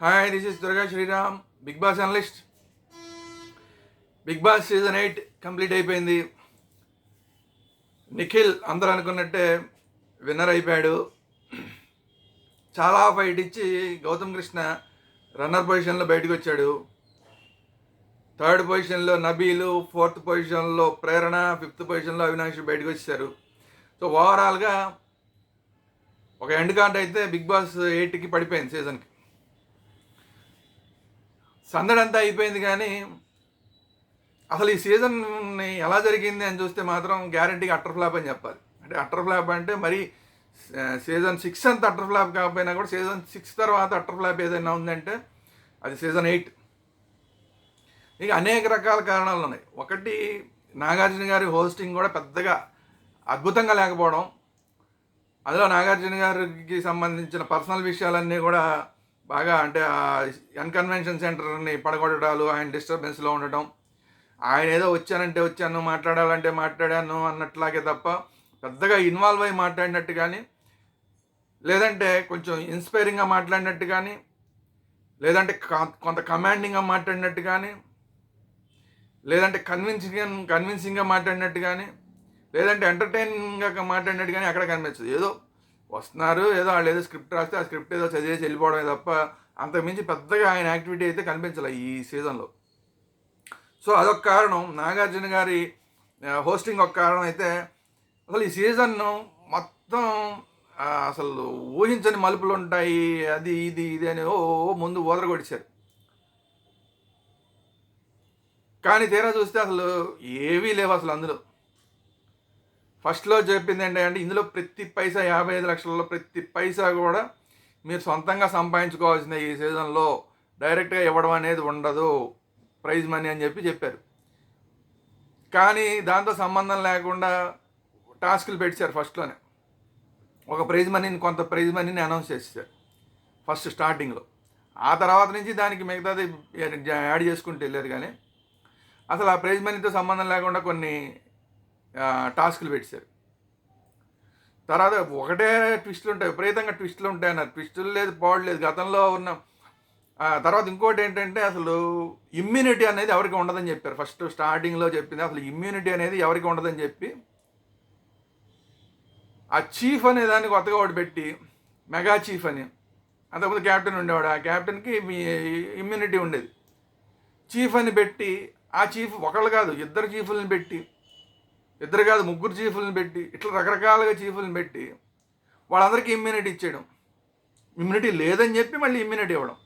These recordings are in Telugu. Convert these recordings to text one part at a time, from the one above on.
Hi this is Durga Sriram Bigg Boss analyst Bigg Boss season eight complete అయిపోయింది. నిఖిల్ అందరూ అనుకున్నట్టే విన్నర్ అయిపోయాడు. చాలా ఫైట్ ఇచ్చి గౌతమ్ కృష్ణ రన్నర్ పొజిషన్లో బయటకు వచ్చాడు. థర్డ్ పొజిషన్లో నబీలు ఫోర్త్ పొజిషన్లో ప్రేరణ ఫిఫ్త్ పొజిషన్లో అవినాష్ బయటకు వచ్చారు సో ఓవరాల్గా ఒక ఎండ్ కార్డ్ అయితే బిగ్ బాస్ ఎయిట్కి పడిపోయింది సీజన్కి సందడంతా అయిపోయింది కానీ అసలు ఈ సీజన్ని ఎలా జరిగింది అని చూస్తే మాత్రం గ్యారంటీగా అట్టర్ ఫ్లాప్ అని చెప్పాలి. అంటే అట్టర్ ఫ్లాప్ అంటే మరి సీజన్ సిక్స్ అంత అట్టర్ ఫ్లాప్ కాకపోయినా కూడా సీజన్ సిక్స్ తర్వాత అట్టర్ ఫ్లాప్ ఏదైనా ఉందంటే అది సీజన్ ఎయిట్ ఇక అనేక రకాల కారణాలు ఉన్నాయి. ఒకటి నాగార్జున గారి హోస్టింగ్ కూడా పెద్దగా అద్భుతంగా లేకపోవడం. అందులో నాగార్జున గారికి సంబంధించిన పర్సనల్ విషయాలన్నీ కూడా బాగా అంటే అన్కన్వెన్షన్ సెంటర్ని పడగొట్టడాలు ఆయన డిస్టర్బెన్స్లో ఉండటం. ఆయన ఏదో వచ్చానంటే వచ్చాను మాట్లాడాలంటే మాట్లాడాను అన్నట్లాగే తప్ప పెద్దగా ఇన్వాల్వ్ అయ్యి మాట్లాడినట్టు కానీ లేదంటే కొంచెం ఇన్స్పైరింగ్గా మాట్లాడినట్టు కానీ లేదంటే కొంత కమాండింగ్గా మాట్లాడినట్టు కానీ లేదంటే కన్విన్సింగ్ కన్విన్సింగ్గా మాట్లాడినట్టు కానీ లేదంటే ఎంటర్టైనింగ్గా మాట్లాడినట్టు కానీ అక్కడ కనిపించదు. ఏదో వస్తున్నారు ఏదో వాళ్ళు ఏదో స్క్రిప్ట్ రాస్తే ఆ స్క్రిప్ట్ ఏదో చదివేసి వెళ్ళిపోవడమే తప్ప అంతకుమించి పెద్దగా ఆయన యాక్టివిటీ అయితే కనిపించలే ఈ సీజన్లో. సో అదొక కారణం. నాగార్జున గారి హోస్టింగ్ ఒక కారణం అయితే అసలు ఈ సీజన్ను మొత్తం అసలు ఊహించని మలుపులు ఉంటాయి అది ఇది ఇది అని ఓ ముందు ఓదరగొడిచారు కానీ తీరా చూస్తే అసలు ఏవీ లేవు అసలు అందులో. ఫస్ట్లో చెప్పింది ఏంటంటే ఇందులో ప్రతి పైసా యాభై ఐదు లక్షలలో ప్రతి పైసా కూడా మీరు సొంతంగా సంపాదించుకోవాల్సిన ఈ సీజన్లో. డైరెక్ట్గా ఇవ్వడం అనేది ఉండదు. ప్రైజ్ మనీ అని చెప్పి చెప్పారు. కానీ దాంతో సంబంధం లేకుండా టాస్క్లు పెట్టారు ఫస్ట్లోనే. ఒక ప్రైజ్ మనీని కొంత ప్రైజ్ మనీని అనౌన్స్ చేశారు ఫస్ట్ స్టార్టింగ్లో. ఆ తర్వాత నుంచి దానికి మిగతాది యాడ్ చేసుకుంటూ వెళ్ళారు కానీ అసలు ఆ ప్రైజ్ మనీతో సంబంధం లేకుండా కొన్ని టాస్క్లు పెట్టారు తర్వాత ఒకటే ట్విస్టులు ఉంటాయి విపరీతంగా ట్విస్టులు ఉంటాయి అన్నారు. ట్విస్టులు లేదు పాడు లేదు. గతంలో ఉన్న తర్వాత ఇంకోటి ఏంటంటే అసలు ఇమ్యూనిటీ అనేది ఎవరికి ఉండదని చెప్పారు. ఫస్ట్ స్టార్టింగ్లో చెప్పింది అసలు ఇమ్యూనిటీ అనేది ఎవరికి ఉండదని చెప్పి ఆ చీఫ్ అనే దాన్ని కొత్తగా ఒకటి పెట్టి మెగా చీఫ్ అని అంతకుముందు క్యాప్టెన్ ఉండేవాడు. ఆ క్యాప్టెన్కి మీ ఇమ్యూనిటీ ఉండేది. చీఫ్ అని పెట్టి ఆ చీఫ్ ఒకళ్ళు కాదు ఇద్దరు చీఫ్లను పెట్టి ఇద్దరు కాదు ముగ్గురు చీఫ్లను పెట్టి ఇట్లా రకరకాలుగా చీఫ్లను పెట్టి వాళ్ళందరికీ ఇమ్యూనిటీ ఇచ్చేయడం. ఇమ్యూనిటీ లేదని చెప్పి మళ్ళీ ఇమ్యూనిటీ ఇవ్వడం.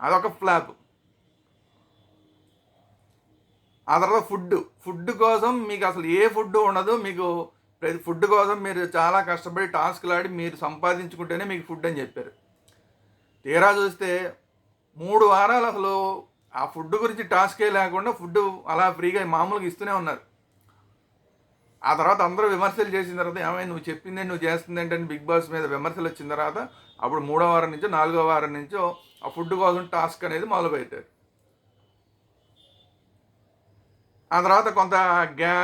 అదొక ఫ్లాప్ ఆ తర్వాత ఫుడ్ ఫుడ్ కోసం మీకు అసలు ఏ ఫుడ్ ఉండదు మీకు ప్రతి ఫుడ్ కోసం మీరు చాలా కష్టపడి టాస్క్లు ఆడి మీరు సంపాదించుకుంటేనే మీకు ఫుడ్ అని చెప్పారు. తీరా చూస్తే మూడు వారాలు అసలు ఆ ఫుడ్ గురించి టాస్కే లేకుండా ఫుడ్ అలా ఫ్రీగా మామూలుగా ఇస్తూనే ఉన్నారు. ఆ తర్వాత అందరూ విమర్శలు చేసిన తర్వాత ఏమైనా నువ్వు చెప్పిందే నువ్వు చేస్తుంది ఏంటని బిగ్ బాస్ మీద విమర్శలు వచ్చిన తర్వాత అప్పుడు మూడో వారం నుంచో నాలుగో వారం నుంచో ఆ ఫుడ్ కోసం టాస్క్ అనేది మొదలుపెట్టారు. ఆ తర్వాత కొంత గ్యా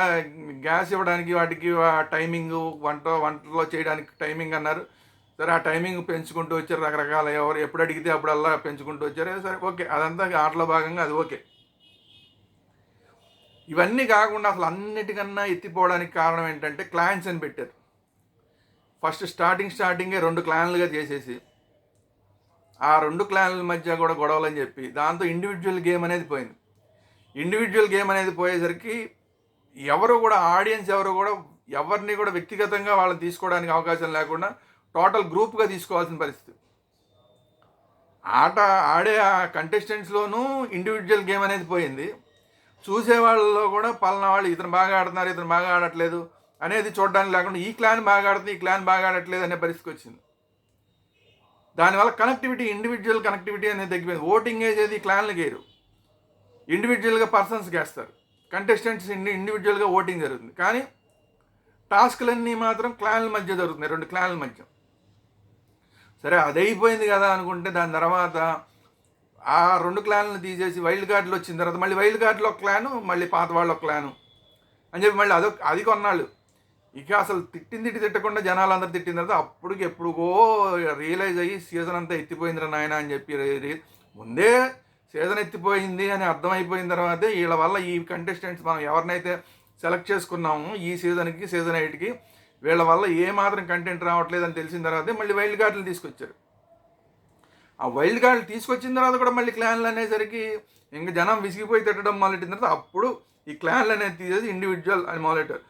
గ్యాస్ ఇవ్వడానికి వాటికి టైమింగ్ వంట వంటలో చేయడానికి టైమింగ్ అన్నారు. సరే ఆ టైమింగ్ పెంచుకుంటూ వచ్చారు రకరకాల ఎవరు ఎప్పుడు అడిగితే అప్పుడల్లా పెంచుకుంటూ వచ్చారు. సరే ఓకే అదంతా ఆటలో భాగంగా అది ఓకే. ఇవన్నీ కాకుండా అసలు అన్నిటికన్నా ఎత్తిపోవడానికి కారణం ఏంటంటే క్లాన్స్ అని పెట్టారు. ఫస్ట్ స్టార్టింగ్ స్టార్టింగే రెండు క్లాన్లుగా చేసేసి ఆ రెండు క్లాన్ల మధ్య కూడా గొడవలు అని చెప్పి దాంతో ఇండివిజువల్ గేమ్ అనేది పోయింది. ఇండివిజువల్ గేమ్ అనేది పోయేసరికి ఎవరు కూడా ఆడియన్స్ ఎవరు కూడా ఎవరిని కూడా వ్యక్తిగతంగా వాళ్ళని తీసుకోవడానికి అవకాశం లేకుండా టోటల్ గ్రూప్గా తీసుకోవాల్సిన పరిస్థితి. ఆట ఆడే ఆ కంటెస్టెంట్స్లోనూ ఇండివిజువల్ గేమ్ అనేది పోయింది. చూసేవాళ్ళలో కూడా పలానా వాళ్ళు ఇతను బాగా ఆడుతున్నారు ఇతను బాగా ఆడట్లేదు అనేది చూడడానికి లేకుండా ఈ క్లాన్ బాగా ఆడుతుంది ఈ క్లాన్ బాగా ఆడట్లేదు అనే పరిస్థితి వచ్చింది. దానివల్ల కనెక్టివిటీ ఇండివిజువల్ కనెక్టివిటీ అనేది తగ్గిపోయింది. ఓటింగ్ వేసేది క్లాన్లు గేరు ఇండివిజువల్గా పర్సన్స్కి వేస్తారు కంటెస్టెంట్స్ ఇండి ఇండివిజువల్గా ఓటింగ్ జరుగుతుంది. కానీ టాస్క్లన్నీ మాత్రం క్లాన్ల మధ్య జరుగుతున్నాయి రెండు క్లాన్ల మధ్య. సరే అది అయిపోయింది కదా అనుకుంటే దాని తర్వాత ఆ రెండు క్లాన్లను తీసేసి వైల్డ్ కార్డులు వచ్చిన తర్వాత మళ్ళీ వైల్డ్ కార్డులో ఒక క్లాను మళ్ళీ పాత వాళ్ళు ఒక క్లాను. అని చెప్పి మళ్ళీ అదొక అది కొన్నాళ్ళు. ఇక అసలు తిట్టింది తిట్టి తిట్టకుండా జనాలందరూ తిట్టిన తర్వాత అప్పటికి ఎప్పుడుగో రియలైజ్ అయ్యి సీజన్ అంతా ఎత్తిపోయిందిరా నాయన అని చెప్పి ముందే సీజన్ ఎత్తిపోయింది అని అర్థమైపోయిన తర్వాతే వీళ్ళ వల్ల ఈ కంటెస్టెంట్స్ మనం ఎవరినైతే సెలెక్ట్ చేసుకున్నాము ఈ సీజన్కి సీజన్ ఎయిట్కి వీళ్ళ వల్ల ఏ మాత్రం కంటెంట్ రావట్లేదు అని తెలిసిన తర్వాతే మళ్ళీ వైల్డ్ కార్డులు తీసుకొచ్చారు. ఆ వైల్డ్ కార్డులు తీసుకొచ్చిన తర్వాత కూడా మళ్ళీ క్లాన్లు అనేసరికి ఇంకా జనం విసిగిపోయి తిట్టడం మొదలెట్టిన తర్వాత అప్పుడు ఈ క్లాన్లు అనేది తీసేసి ఇండివిజువల్ అని మొదలెట్టారు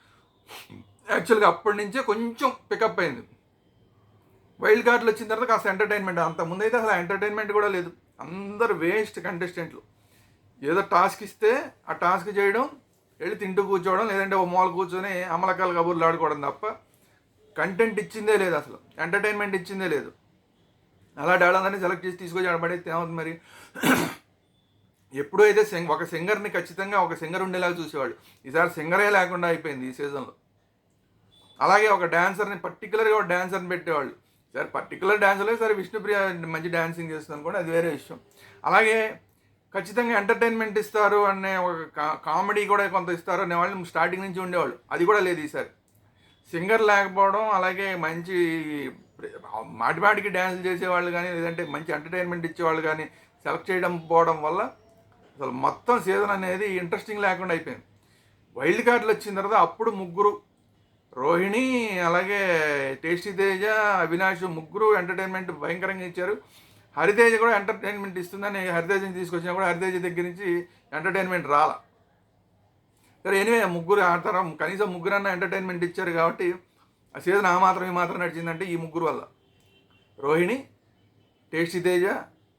యాక్చువల్గా అప్పటి నుంచే కొంచెం పికప్ అయింది. వైల్డ్ కార్డులు వచ్చిన తర్వాత కాస్త ఎంటర్టైన్మెంట్ అంత ముందైతే అసలు ఎంటర్టైన్మెంట్ కూడా లేదు. అందరు వేస్ట్ కంటెస్టెంట్లు ఏదో టాస్క్ ఇస్తే ఆ టాస్క్ చేయడం వెళ్ళి తింటూ కూర్చోవడం లేదంటే ఓ మూల కూర్చొని అమలకాల కబుర్లు ఆడుకోవడం తప్ప కంటెంట్ ఇచ్చిందే లేదు అసలు. ఎంటర్టైన్మెంట్ ఇచ్చిందే లేదు. అలా డాలందరినీ సెలెక్ట్ చేసి తీసుకొచ్చి ఆడబడితే ఏమవుతుంది మరి? ఎప్పుడూ అయితే సింగ్ ఒక సింగర్ని ఖచ్చితంగా ఒక సింగర్ ఉండేలాగా చూసేవాళ్ళు. ఈసారి సింగరే లేకుండా అయిపోయింది ఈ సీజన్లో. అలాగే ఒక డాన్సర్ని పర్టికులర్గా ఒక డాన్సర్ని పెట్టేవాళ్ళు. సరే పర్టికులర్ డాన్సర్లే సరే విష్ణుప్రియ మంచి డాన్సింగ్ చేస్తుంది కూడా అది వేరే విషయం. అలాగే ఖచ్చితంగా ఎంటర్టైన్మెంట్ ఇస్తారు అనే ఒక కామెడీ కూడా కొంత ఇస్తారు అనే వాళ్ళు స్టార్టింగ్ నుంచి ఉండేవాళ్ళు. అది కూడా లేదు ఈసారి. సింగర్ లేకపోవడం అలాగే మంచి మాటిమాటికి డ్యాన్స్ చేసేవాళ్ళు కానీ లేదంటే మంచి ఎంటర్టైన్మెంట్ ఇచ్చేవాళ్ళు కానీ సెలెక్ట్ చేయడం పోవడం వల్ల అసలు మొత్తం సీజన్ అనేది ఇంట్రెస్టింగ్ లేకుండా అయిపోయింది. వైల్డ్ కార్డులు వచ్చిన తర్వాత అప్పుడు ముగ్గురు రోహిణి అలాగే టేస్టీ తేజ అవినాష్ ముగ్గురు ఎంటర్టైన్మెంట్ భయంకరంగా ఇచ్చారు. హరితేజ కూడా ఎంటర్టైన్మెంట్ ఇస్తుందని హరితేజని తీసుకొచ్చినా కూడా హరితేజ దగ్గర నుంచి ఎంటర్టైన్మెంట్ రాల. సరే ఎనివే ముగ్గురు ఆడతారు? కనీసం ముగ్గురన్నా ఎంటర్టైన్మెంట్ ఇచ్చారు కాబట్టి ఆ సీజన్ ఆ మాత్రం ఈ మాత్రం నడిచిందంటే ఈ ముగ్గురు వల్ల. రోహిణి టేస్టీ తేజ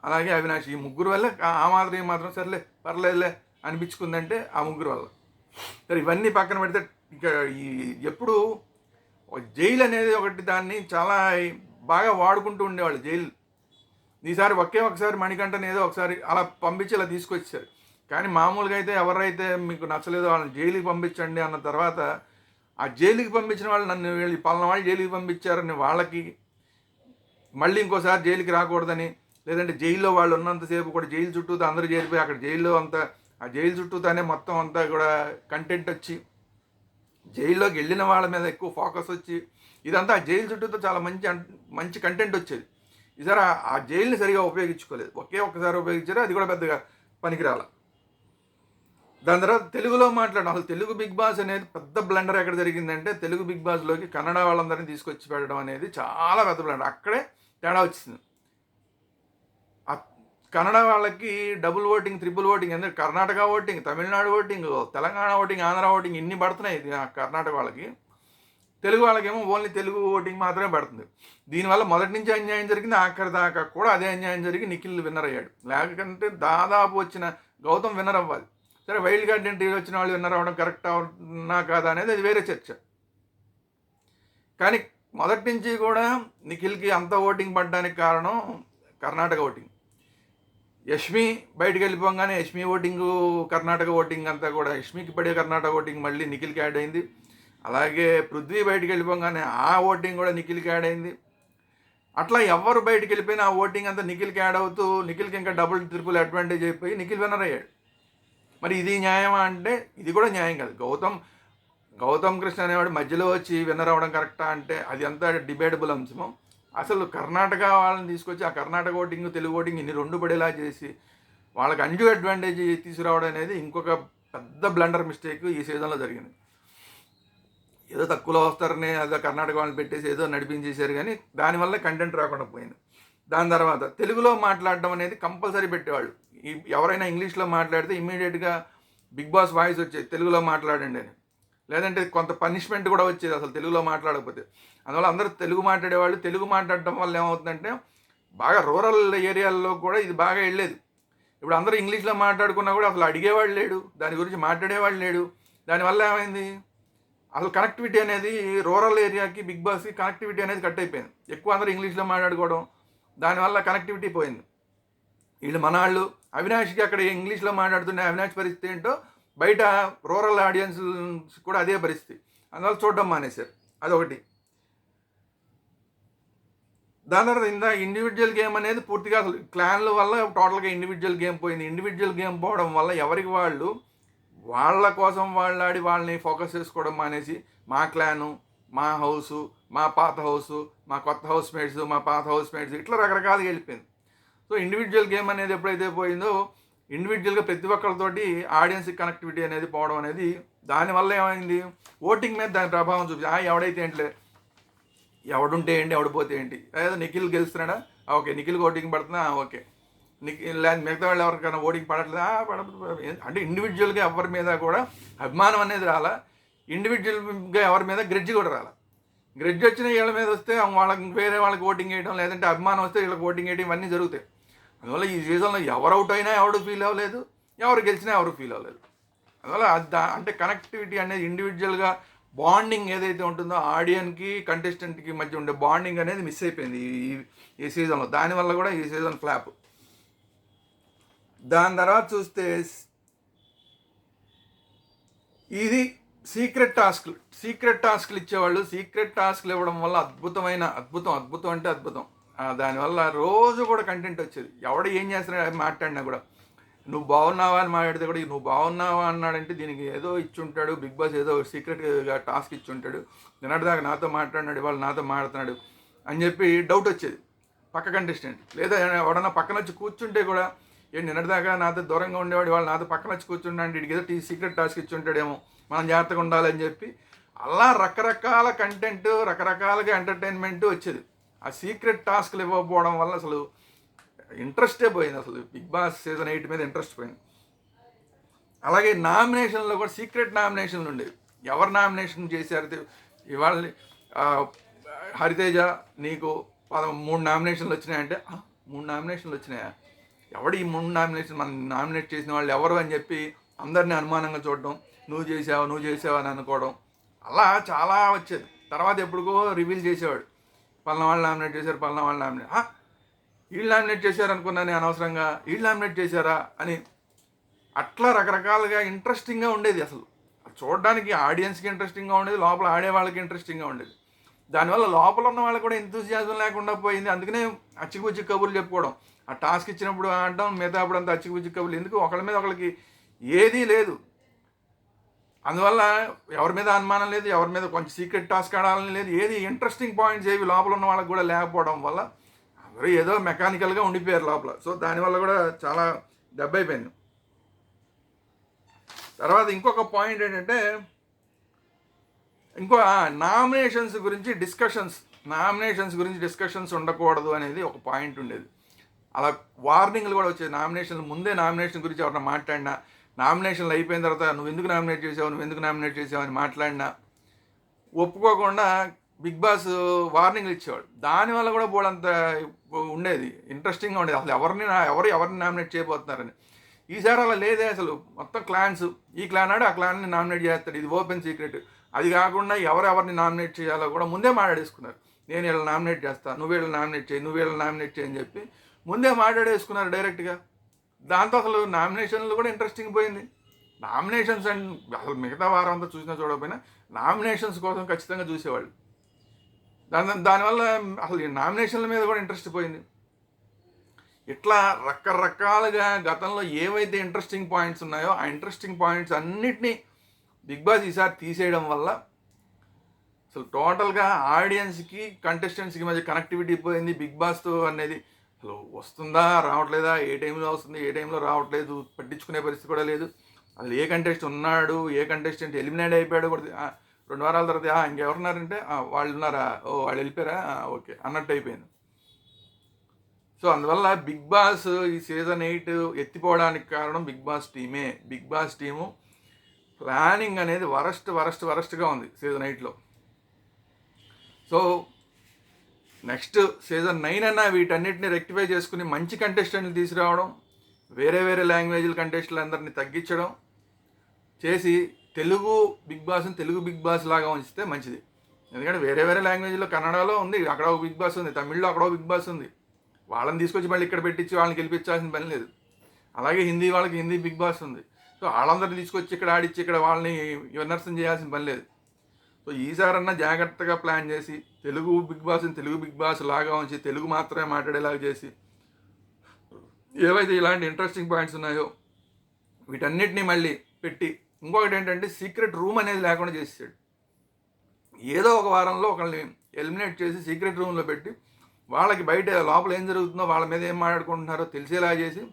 అలాగే అవినాష్. ఈ ముగ్గురు వల్ల ఆ- మాత్రం ఈ మాత్రం సర్లే పర్లేదులే అనిపించుకుందంటే ఆ ముగ్గురు వల్ల. సరే ఇవన్నీ పక్కన పెడితే ఇక ఈ ఎప్పుడు జైలు అనేది ఒకటి దాన్ని చాలా బాగా వాడుకుంటూ ఉండేవాళ్ళు జైలు. ఈసారి ఒకే ఒకసారి మణికంఠని ఏదో ఒకసారి అలా పంపించి ఇలా తీసుకొచ్చారు. కానీ మామూలుగా అయితే ఎవరైతే మీకు నచ్చలేదో వాళ్ళని జైలుకి పంపించండి అన్న తర్వాత ఆ జైలుకి పంపించిన వాళ్ళు నన్ను వీళ్ళు పలానా వాళ్ళు జైలుకి పంపించారని వాళ్ళకి మళ్ళీ ఇంకోసారి జైలుకి రాకూడదని లేదంటే జైల్లో వాళ్ళు ఉన్నంతసేపు కూడా జైలు చుట్టూ అందరూ చేరిపోయి అక్కడ జైల్లో అంతా ఆ జైలు చుట్టూతానే మొత్తం అంతా కూడా కంటెంట్ వచ్చి జైల్లోకి వెళ్ళిన వాళ్ళ మీద ఎక్కువ ఫోకస్ వచ్చి ఇదంతా ఆ జైలు చుట్టూతో చాలా మంచి అన్- మంచి కంటెంట్ వచ్చేది. ఈసారి ఆ- ఆ జైలుని సరిగా ఉపయోగించుకోలేదు. ఒకే ఒక్కసారి ఉపయోగించారు? అది కూడా పెద్దగా పనికిరాల. దాని తర్వాత తెలుగులో మాట్లాడడం. అసలు తెలుగు బిగ్ బాస్ అనేది పెద్ద బ్లండర్ ఎక్కడ జరిగిందంటే తెలుగు బిగ్ బాస్లోకి కన్నడ వాళ్ళందరినీ తీసుకొచ్చి పెట్టడం అనేది చాలా పెద్ద బ్లండర్. అక్కడే తేడా వచ్చింది. కన్నడ వాళ్ళకి డబుల్ ఓటింగ్ త్రిపుల్ ఓటింగ్ ఎందుకంటే Karnataka voting Tamil Nadu voting Telangana voting Andhra voting ఇన్ని పడుతున్నాయి కర్ణాటక వాళ్ళకి. తెలుగు వాళ్ళకేమో ఓన్లీ తెలుగు ఓటింగ్ మాత్రమే పడుతుంది. దీనివల్ల మొదటి నుంచి అన్యాయం జరిగింది ఆఖరి దాకా కూడా అదే అన్యాయం జరిగి నిఖిల్ విన్నర్ అయ్యాడు. లేకంటే దాదాపు వచ్చిన గౌతమ్ విన్నర్ అవ్వాలి. సరే వైల్డ్ కార్డ్ ఎంట్రీ వచ్చిన వాళ్ళు విన్నర్ అవ్వడం కరెక్ట్ అవునా కాదా అనేది అది వేరే చర్చ. కానీ మొదటి నుంచి కూడా నిఖిల్కి అంత ఓటింగ్ పడడానికి కారణం కర్ణాటక ఓటింగ్. యష్మి బయటికి వెళ్ళిపోగానే యష్మి ఓటింగ్ కర్ణాటక ఓటింగ్ అంతా కూడా యష్మికి పడే కర్ణాటక ఓటింగ్ మళ్ళీ నిఖిల్కి యాడ్ అయింది. అలాగే పృథ్వీ బయటికి వెళ్ళిపోగానే ఆ ఓటింగ్ కూడా నిఖిల్కి యాడ్ అయింది. అట్లా ఎవరు బయటకు వెళ్ళిపోయినా ఆ ఓటింగ్ అంతా నిఖిల్కి యాడ్ అవుతూ నిఖిల్కి ఇంకా డబుల్ ట్రిపుల్ అడ్వాంటేజ్ అయిపోయి నిఖిల్ విన్నర్ అయ్యాడు. మరి ఇది న్యాయమా అంటే ఇది కూడా న్యాయం కాదు. గౌతమ్ గౌతమ్ కృష్ణ అనేవాడు మధ్యలో వచ్చి విన్నర్ అవ్వడం కరెక్టా అంటే అది అంతా డిబేటబుల్ అంశము. అసలు కర్ణాటక వాళ్ళని తీసుకొచ్చి ఆ కర్ణాటక ఓటింగ్ తెలుగు ఓటింగ్ ఇన్ని రెండు పడేలా చేసి వాళ్ళకి అంజు అడ్వాంటేజ్ తీసుకురావడం అనేది ఇంకొక పెద్ద బ్లండర్ మిస్టేక్ ఈ సీజన్లో జరిగింది. ఏదో తక్కువలో వస్తారని అదో కర్ణాటక వాళ్ళని పెట్టేసి ఏదో నడిపించేశారు కానీ దానివల్ల కంటెంట్ రాకుండా పోయింది. దాని తర్వాత తెలుగులో మాట్లాడడం అనేది కంపల్సరీ పెట్టేవాళ్ళు. ఈ ఎవరైనా ఇంగ్లీష్లో మాట్లాడితే ఇమ్మీడియట్గా బిగ్ బాస్ వాయిస్ వచ్చేది తెలుగులో మాట్లాడండి అని. లేదంటే కొంత పనిష్మెంట్ కూడా వచ్చేది అసలు తెలుగులో మాట్లాడకపోతే. అందువల్ల అందరూ తెలుగు మాట్లాడేవాళ్ళు. తెలుగు మాట్లాడడం వల్ల ఏమవుతుందంటే బాగా రూరల్ ఏరియాల్లో కూడా ఇది బాగా వెళ్ళేది. ఇప్పుడు అందరూ ఇంగ్లీష్లో మాట్లాడుకున్నా కూడా అసలు అడిగేవాడు లేడు దాని గురించి మాట్లాడేవాడు లేడు. దానివల్ల ఏమైంది? అసలు కనెక్టివిటీ అనేది రూరల్ ఏరియాకి బిగ్ బాస్కి కనెక్టివిటీ అనేది కట్ అయిపోయింది. ఎక్కువ అందరూ ఇంగ్లీష్లో మాట్లాడుకోవడం దానివల్ల కనెక్టివిటీ పోయింది. వీళ్ళు మన వాళ్ళు అవినాష్కి అక్కడ ఇంగ్లీష్లో మాట్లాడుతుండే అవినాష్ పరిస్థితి ఏంటో బయట రూరల్ ఆడియన్స్ కూడా అదే పరిస్థితి. అందువల్ల చూడడం మానేశారు. అదొకటి. దాని తర్వాత ఇందా ఇండివిజువల్ గేమ్ అనేది పూర్తిగా అసలు క్లాన్ల వల్ల టోటల్గా ఇండివిజువల్ గేమ్ పోయింది. ఇండివిజువల్ గేమ్ పోవడం వల్ల ఎవరికి వాళ్ళు వాళ్ళ కోసం వాళ్ళు ఆడి వాళ్ళని ఫోకస్ చేసుకోవడం మానేసి మా క్లాను మా హౌసు మా పాత హౌసు మా కొత్త హౌస్ మేట్స్ మా పాత హౌస్ మేట్స్ ఇట్లా రకరకాలుగా వెళ్ళిపోయింది. సో ఇండివిజువల్ గేమ్ అనేది ఎప్పుడైతే పోయిందో ఇండివిజువల్గా ప్రతి ఒక్కరితోటి ఆడియన్స్ కనెక్టివిటీ అనేది పోవడం అనేది దానివల్ల ఏమైంది? ఓటింగ్ మీద దాని ప్రభావం చూపి ఎవడైతే ఏంటిలే ఎవడుంటే ఏంటి ఎవడిపోతే ఏంటి? ఏదో నిఖిల్ గెలుస్తున్నాడా? ఓకే నిఖిల్ ఓటింగ్ పడుతున్నా ఓకే. నిఖిల్ లేదా మిగతా వాళ్ళు ఎవరికైనా ఓటింగ్ పడట్లేదు? అంటే ఇండివిజువల్గా ఎవరి మీద కూడా అభిమానం అనేది రాలా. ఇండివిజువల్గా ఎవరి మీద గ్రెడ్జి కూడా రాలా. గ్రెడ్జ్ వచ్చిన వీళ్ళ మీద వస్తే వాళ్ళకి వేరే వాళ్ళకి ఓటింగ్ వేయడం లేదంటే అభిమానం వస్తే వీళ్ళకి ఓటింగ్ వేయడం ఇవన్నీ జరుగుతాయి. అందువల్ల ఈ సీజన్లో ఎవరు అవుట్ అయినా ఎవరు ఫీల్ అవ్వలేదు ఎవరు గెలిచినా ఎవరు ఫీల్ అవ్వలేదు. అందువల్ల దా- అంటే కనెక్టివిటీ అనేది ఇండివిజువల్గా బాండింగ్ ఏదైతే ఉంటుందో ఆడియన్కి కంటెస్టెంట్కి మధ్య ఉండే బాండింగ్ అనేది మిస్ అయిపోయింది ఈ ఈ సీజన్లో. దానివల్ల కూడా ఈ సీజన్ ఫ్లాప్ దాని తర్వాత చూస్తే ఇది సీక్రెట్ టాస్క్లు సీక్రెట్ టాస్క్లు ఇచ్చేవాళ్ళు సీక్రెట్ టాస్క్లు ఇవ్వడం వల్ల అద్భుతమైన అద్భుతం అద్భుతం అంటే అద్భుతం. దానివల్ల రోజు కూడా కంటెంట్ వచ్చేది. ఎవడు ఏం చేస్తున్నాడు మాట్లాడినా కూడా నువ్వు బాగున్నావా? అని మాట్లాడితే కూడా నువ్వు బాగున్నావా? అన్నాడంటే దీనికి ఏదో ఇచ్చి ఉంటాడు బిగ్ బాస్ ఏదో సీక్రెట్గా టాస్క్ ఇచ్చి ఉంటాడు నిన్నటిదాకా నాతో మాట్లాడినాడు వాళ్ళు నాతో మాట్లాడుతున్నాడు అని చెప్పి డౌట్ వచ్చేది. పక్క కంటెస్టెంట్ లేదా ఎవడన్నా పక్కన వచ్చి కూర్చుంటే కూడా ఏంటి నిన్నటిదాకా నాతో దూరంగా ఉండేవాడు వాళ్ళు నాతో పక్కన వచ్చి కూర్చుంటాడు వీడికి ఏదో టీ సీక్రెట్ టాస్క్ ఇచ్చి ఉంటాడేమో మనం జాగ్రత్తగా ఉండాలని చెప్పి అలా రకరకాల కంటెంట్ రకరకాలుగా ఎంటర్టైన్మెంట్ వచ్చేది. ఆ సీక్రెట్ టాస్క్లు ఇవ్వకపోవడం వల్ల అసలు ఇంట్రెస్టే పోయింది. అసలు బిగ్ బాస్ సీజన్ ఎయిట్ మీద ఇంట్రెస్ట్ పోయింది. అలాగే నామినేషన్లో కూడా సీక్రెట్ నామినేషన్లు ఉండేవి. ఎవరు నామినేషన్ చేశారు ఇవాళ హరితేజ నీకు పద మూడు నామినేషన్లు వచ్చినాయంటే మూడు నామినేషన్లు వచ్చినాయా? ఎవడు ఈ మూడు నామినేషన్ మనం నామినేట్ చేసిన వాళ్ళు ఎవరు అని చెప్పి అందరినీ అనుమానంగా చూడడం నువ్వు చేసావు నువ్వు చేసావు అని అనుకోవడం. అలా చాలా వచ్చేది. తర్వాత ఎప్పుడుకో రివీల్ చేసేవాడు. పలానా వాళ్ళు నామినేట్ చేశారు పలానా వాళ్ళు నామినేట్ వీళ్ళు నామినేట్ చేశారు అనుకున్నాను అనవసరంగా వీళ్ళు నామినేట్ చేశారా అని అట్లా రకరకాలుగా ఇంట్రెస్టింగ్గా ఉండేది అసలు. చూడడానికి ఆడియన్స్కి ఇంట్రెస్టింగ్గా ఉండేది లోపల ఆడే వాళ్ళకి ఇంట్రెస్టింగ్గా ఉండేది. దానివల్ల లోపల ఉన్న వాళ్ళకి కూడా ఎంతూజియాజం లేకుండా పోయింది. అందుకనే అచ్చిగుచ్చి కబుర్లు చెప్పుకోవడం. ఆ టాస్క్ ఇచ్చినప్పుడు ఆడడం మిగతా అప్పుడు అంతా అచ్చిగుచ్చి కబుర్లు. ఎందుకు? ఒకళ్ళ మీద ఒకళ్ళకి ఏదీ లేదు. అందువల్ల ఎవరి మీద అనుమానం లేదు ఎవరి మీద కొంచెం సీక్రెట్ టాస్క్ ఆడాలని లేదు. ఏది ఇంట్రెస్టింగ్ పాయింట్స్ ఏవి లోపల ఉన్న వాళ్ళకి కూడా లేకపోవడం వల్ల అందరూ ఏదో మెకానికల్గా ఉండిపోయారు లోపల. సో దానివల్ల కూడా చాలా దెబ్బ అయిపోయింది. తర్వాత ఇంకొక పాయింట్ ఏంటంటే ఇంకో నామినేషన్స్ గురించి డిస్కషన్స్ నామినేషన్స్ గురించి డిస్కషన్స్ ఉండకూడదు అనేది ఒక పాయింట్ ఉండేది. అలా వార్నింగ్లు కూడా వచ్చేది నామినేషన్ ముందే నామినేషన్ గురించి ఎవరైనా మాట్లాడినా నామినేషన్లు అయిపోయిన తర్వాత నువ్వు ఎందుకు నామినేట్ చేసావు? నువ్వు ఎందుకు నామినేట్ చేసావు? అని మాట్లాడినా. ఒప్పుకోకుండా బిగ్ బాస్ వార్నింగ్లు ఇచ్చేవాడు. దానివల్ల కూడా బోడంత ఉండేది. ఇంట్రెస్టింగ్గా ఉండేది. అసలు ఎవరిని ఎవరు ఎవరిని నామినేట్ చేయబోతున్నారని. ఈసారి అలా లేదే అసలు. మొత్తం క్లాన్స్. ఈ క్లాన్ ఆడు ఆ క్లాన్ని నామినేట్ చేస్తాడు. ఇది ఓపెన్ సీక్రెట్. అది కాకుండా ఎవరు ఎవరిని నామినేట్ చేయాలో కూడా ముందే మాట్లాడేసుకున్నారు. నేను వీళ్ళని నామినేట్ చేస్తా. నువ్వు వీళ్ళని నామినేట్ చేయి. నువ్వు వీళ్ళని నామినేట్ చేయని చెప్పి ముందే మాట్లాడేసుకున్నారు డైరెక్ట్గా. దాంతో అసలు నామినేషన్లు కూడా ఇంట్రెస్టింగ్ పోయింది. నామినేషన్స్ అండ్ అసలు మిగతా వారం అంతా చూసినా చూడకపోయినా నామినేషన్స్ కోసం ఖచ్చితంగా చూసేవాళ్ళు. దాని దానివల్ల అసలు ఈ నామినేషన్ల మీద కూడా ఇంట్రెస్ట్ పోయింది. ఇట్లా రకరకాలుగా గతంలో ఏవైతే ఇంట్రెస్టింగ్ పాయింట్స్ ఉన్నాయో ఆ ఇంట్రెస్టింగ్ పాయింట్స్ అన్నిటినీ బిగ్ బాస్ ఈసారి తీసేయడం వల్ల అసలు టోటల్గా ఆడియన్స్కి కంటెస్టెంట్స్కి మధ్య కనెక్టివిటీ పోయింది బిగ్ బాస్తో అనేది అసలు వస్తుందా రావట్లేదా ఏ టైంలో వస్తుంది ఏ టైంలో రావట్లేదు పట్టించుకునే పరిస్థితి కూడా లేదు. అసలు ఏ కంటెస్ట్ ఉన్నాడు ఏ కంటెస్టెంట్ ఎలిమినేట్ అయిపోయాడు కూడా రెండు వారాల తర్వాత ఇంకెవరున్నారంటే వాళ్ళు ఉన్నారా? ఓ వాళ్ళు వెళ్ళిపోయారా? ఓకే అన్నట్టు అయిపోయింది. సో అందువల్ల బిగ్ బాస్ ఈ సీజన్ ఎయిట్ ఎత్తిపోవడానికి కారణం బిగ్ బాస్ టీమే. బిగ్ బాస్ టీము ప్లానింగ్ అనేది వరస్ట్ వరస్ట్ వరస్ట్గా ఉంది సీజన్ ఎయిట్లో సో నెక్స్ట్ సీజన్ నైన్ అన్న వీటన్నిటిని రెక్టిఫై చేసుకుని మంచి కంటెస్టెంట్లు తీసుకురావడం వేరే వేరే లాంగ్వేజ్ల కంటెస్టెంట్లు అందరినీ తగ్గించడం చేసి తెలుగు బిగ్ బాస్ని తెలుగు బిగ్ బాస్ లాగా ఉంచితే మంచిది. ఎందుకంటే వేరే వేరే లాంగ్వేజ్లో కన్నడలో ఉంది అక్కడ ఒక బిగ్ బాస్ ఉంది తమిళ్ళో అక్కడ ఒక బిగ్ బాస్ ఉంది. వాళ్ళని తీసుకొచ్చి మళ్ళీ ఇక్కడ పెట్టించి వాళ్ళని గెలిపించాల్సిన పని లేదు. అలాగే హిందీ వాళ్ళకి హిందీ బిగ్ బాస్ ఉంది. సో వాళ్ళందరినీ తీసుకొచ్చి ఇక్కడ ఆడిచ్చి ఇక్కడ వాళ్ళని విన్నర్స్ని చేయాల్సిన పని లేదు. సో ఈసారన్నా జాగ్రత్తగా ప్లాన్ చేసి తెలుగు బిగ్ బాస్ని తెలుగు బిగ్ బాస్ లాగా ఉంచి తెలుగు మాత్రమే మాట్లాడేలాగా చేసి. ఏవైతే ఇలాంటి ఇంట్రెస్టింగ్ పాయింట్స్ ఉన్నాయో వీటన్నిటిని మళ్ళీ పెట్టి ఇంకొకటి ఏంటంటే సీక్రెట్ రూమ్ అనేది లేకుండా చేసేసాడు. ఏదో ఒక వారంలో ఒకళ్ళని ఎలిమినేట్ చేసి సీక్రెట్ రూమ్లో పెట్టి వాళ్ళకి బయట లోపల ఏం జరుగుతుందో వాళ్ళ మీద ఏం మాట్లాడుకుంటున్నారో తెలిసేలా చేసి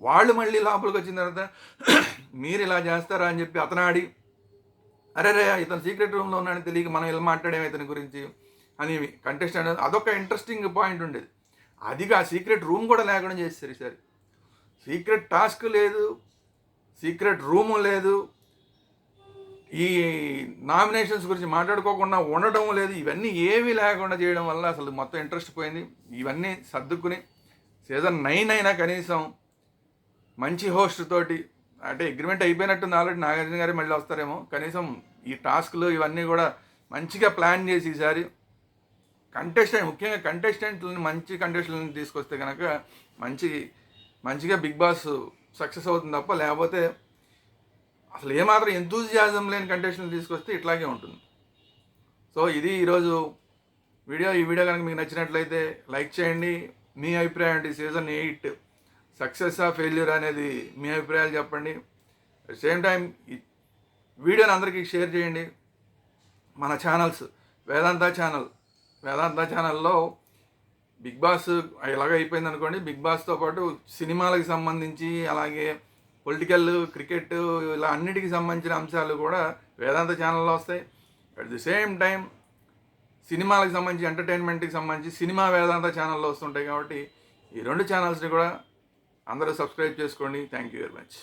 వాళ్ళు మళ్ళీ లోపలికి వచ్చిన తర్వాత మీరు ఇలా చేస్తారా? అని చెప్పి అతనాడి అరే రే ఇతను సీక్రెట్ రూమ్లో ఉన్నాడని తెలియక మనం ఇలా మాట్లాడేమి ఇతని గురించి అని కంటెస్టెంట్ అదొక ఇంట్రెస్టింగ్ పాయింట్ ఉండేది. అదిగా సీక్రెట్ రూమ్ కూడా లేకుండా చేస్తారు ఈసారి సీక్రెట్ టాస్క్ లేదు సీక్రెట్ రూము లేదు ఈ నామినేషన్స్ గురించి మాట్లాడుకోకుండా ఉండడం లేదు ఇవన్నీ ఏమీ లేకుండా చేయడం వల్ల అసలు మొత్తం ఇంట్రెస్ట్ పోయింది. ఇవన్నీ సర్దుకుని సీజన్ నైన్ అయినా కనీసం మంచి హోస్ట్ తోటి అంటే అగ్రిమెంట్ అయిపోయినట్టుంది ఆల్రెడీ నాగార్జున గారు మళ్ళీ వస్తారేమో. కనీసం ఈ టాస్క్లు ఇవన్నీ కూడా మంచిగా ప్లాన్ చేసి ఈసారి కంటెస్టెంట్ ముఖ్యంగా కంటెస్టెంట్లని మంచి కంటెస్టెంట్లను తీసుకొస్తే కనుక మంచి మంచిగా బిగ్ బాస్ సక్సెస్ అవుతుంది తప్ప లేకపోతే అసలు ఏమాత్రం ఎంతూజియాజం లేని కంటెస్టెంట్ తీసుకొస్తే ఇట్లాగే ఉంటుంది. సో ఇది ఈరోజు వీడియో. ఈ వీడియో కనుక మీకు నచ్చినట్లయితే లైక్ చేయండి. మీ అభిప్రాయం ఏంటి? సీజన్ ఎయిట్ సక్సెస్ ఆ ఫెయిల్యూర్ అనేది మీ అభిప్రాయాలు చెప్పండి. సేమ్ టైం వీడియోని అందరికీ షేర్ చేయండి. మన ఛానల్స్ వేదాంత ఛానల్ వేదాంత ఛానల్లో బిగ్ బాస్ ఎలాగ అయిపోయింది అనుకోండి. బిగ్ బాస్తో పాటు సినిమాలకు సంబంధించి అలాగే పొలిటికల్ క్రికెట్ ఇలా అన్నిటికి సంబంధించిన అంశాలు కూడా వేదాంత ఛానల్లో వస్తాయి. అట్ ది సేమ్ టైం సినిమాలకు సంబంధించి ఎంటర్టైన్మెంట్కి సంబంధించి సినిమా వేదాంత ఛానల్లో వస్తుంటాయి కాబట్టి ఈ రెండు ఛానల్స్ని కూడా అందరూ సబ్స్క్రైబ్ చేసుకోండి. Thank you very much